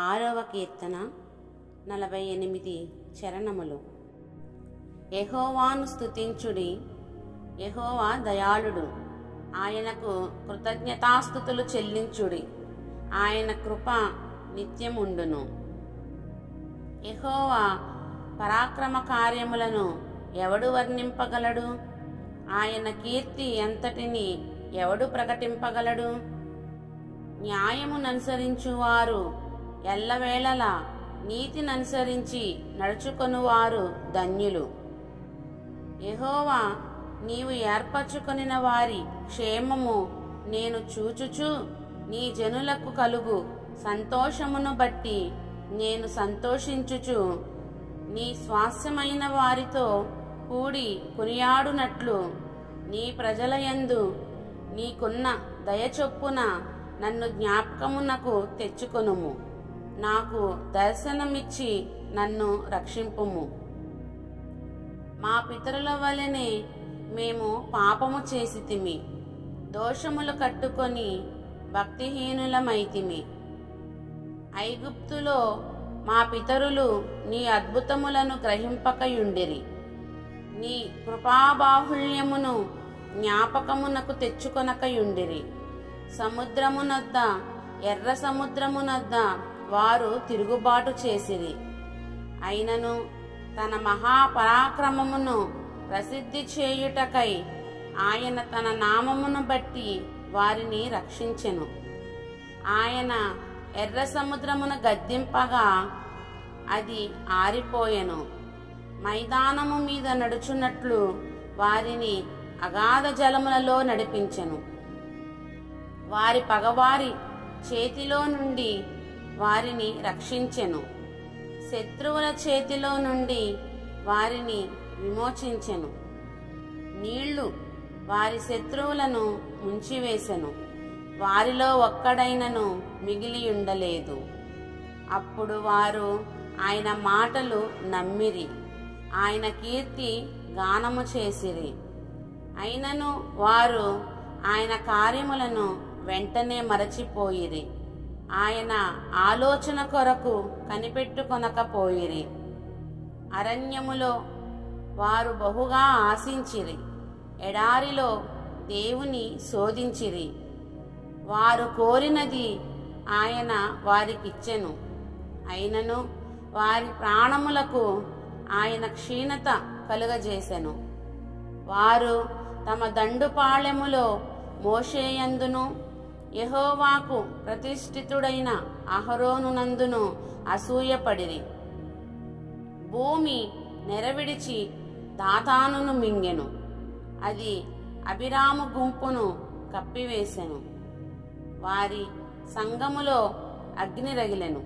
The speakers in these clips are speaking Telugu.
ఆరవ కీర్తన నలభై ఎనిమిది చరణములు. యహోవాను స్తుతించుడి యహోవా దయాళుడు. ఆయనకు కృతజ్ఞతాస్థుతులు చెల్లించుడి ఆయన కృప నిత్యముండును. యహోవా పరాక్రమ కార్యములను ఎవడు వర్ణింపగలడు? ఆయన కీర్తి ఎంతటిని ఎవడు ప్రకటింపగలడు? న్యాయముననుసరించువారు ఎల్లవేళలా నీతిననుసరించి నడుచుకొనువారు ధన్యులు. యహోవా నీవు ఏర్పరచుకొనిన వారి క్షేమము నేను చూచుచు నీ జనులకు కలుగు సంతోషమును బట్టి నేను సంతోషించుచు నీ స్వాస్యమైన వారితో కూడి కొనియాడునట్లు నీ ప్రజలయందు నీకున్న దయచొప్పున నన్ను జ్ఞాపకమునకు తెచ్చుకొనుము. నాకు దర్శనమిచ్చి నన్ను రక్షింపుము. మా పితరుల వలెనే మేము పాపము చేసితిమి. దోషములు కట్టుకొని భక్తిహీనులమైతిమి. ఐగుప్తులో మా పితరులు నీ అద్భుతములను గ్రహింపకయుండిరి. నీ కృపాబాహుళ్యమును జ్ఞాపకమునకు తెచ్చుకొనకయుండిరి. సముద్రమునద్ద ఎర్ర సముద్రమునద్ద వారు తిరుగుబాటు చేసిరి. అయినను తన మహాపరాక్రమమును ప్రసిద్ధి చేయుటకై ఆయన తన నామమును బట్టి వారిని రక్షించెను. ఆయన ఎర్ర సముద్రమును గద్దింపగా అది ఆరిపోయెను. మైదానము మీద నడుచున్నట్లు వారిని అగాధ జలములలో నడిపించెను. వారి పగవారి చేతిలో నుండి వారిని రక్షించెను. శత్రువుల చేతిలో నుండి వారిని విమోచించెను. నీళ్ళు వారి శత్రువులను ముంచివేశెను వారిలో ఒక్కడైనను మిగిలి ఉండలేదు అప్పుడు వారు ఆయన మాటలు నమ్మిరి. ఆయన కీర్తి గానము చేసిరి. అయినను వారు ఆయన కార్యములను వెంటనే మరచిపోయిరి. ఆయన ఆలోచన కొరకు కనిపెట్టుకొనకపోయిరి. అరణ్యములో వారు బహుగా ఆశించిరి. ఎడారిలో దేవుని శోధించిరి. వారు కోరినది ఆయన వారికిచ్చెను. అయినను వారి ప్రాణములకు ఆయన క్షీణత కలుగజేసెను. వారు తమ దండుపాళెములో మోషేయందును యహోవాకు ప్రతిష్ఠితుడైన అహరోనునందును అసూయపడిరి. భూమి నెరవిడిచి దాతానును మింగెను. అది అభిరాము గుంపును కప్పివేశెను వారి సంగములో అగ్ని రగిలెను.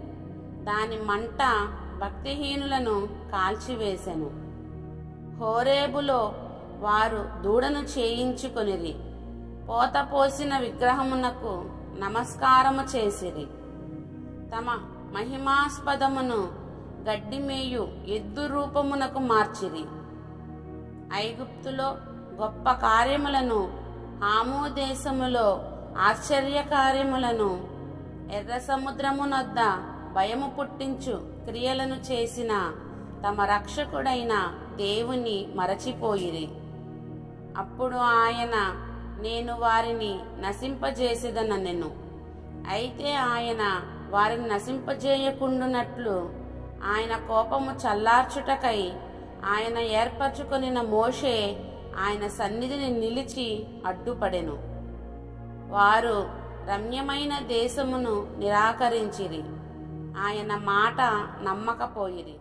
దాని మంట భక్తిహీనులను కాల్చివేశెను హోరేబులో వారు దూడను చేయించుకొనిరి. పోత పోసిన విగ్రహమునకు నమస్కారము చేసిరి. తమ మహిమాస్పదమును గడ్డిమేయు ఎద్దు రూపమునకు మార్చిరి. ఐగుప్తులో గొప్ప కార్యములను హాము దేశములో ఆశ్చర్య కార్యములను ఎర్ర సముద్రమునొద్ద భయము పుట్టించు క్రియలను చేసిన తమ రక్షకుడైన దేవుని మరచిపోయిరి. అప్పుడు ఆయన నేను వారిని నశింపజేసేదనెను అయితే ఆయన వారిని నశింపజేయకుండునట్లు ఆయన కోపము చల్లార్చుటకై ఆయన ఏర్పరచుకొనిన మోషే ఆయన సన్నిధిని నిలిచి అడ్డుపడెను. వారు రమ్యమైన దేశమును నిరాకరించిరి. ఆయన మాట నమ్మకపోయిరి.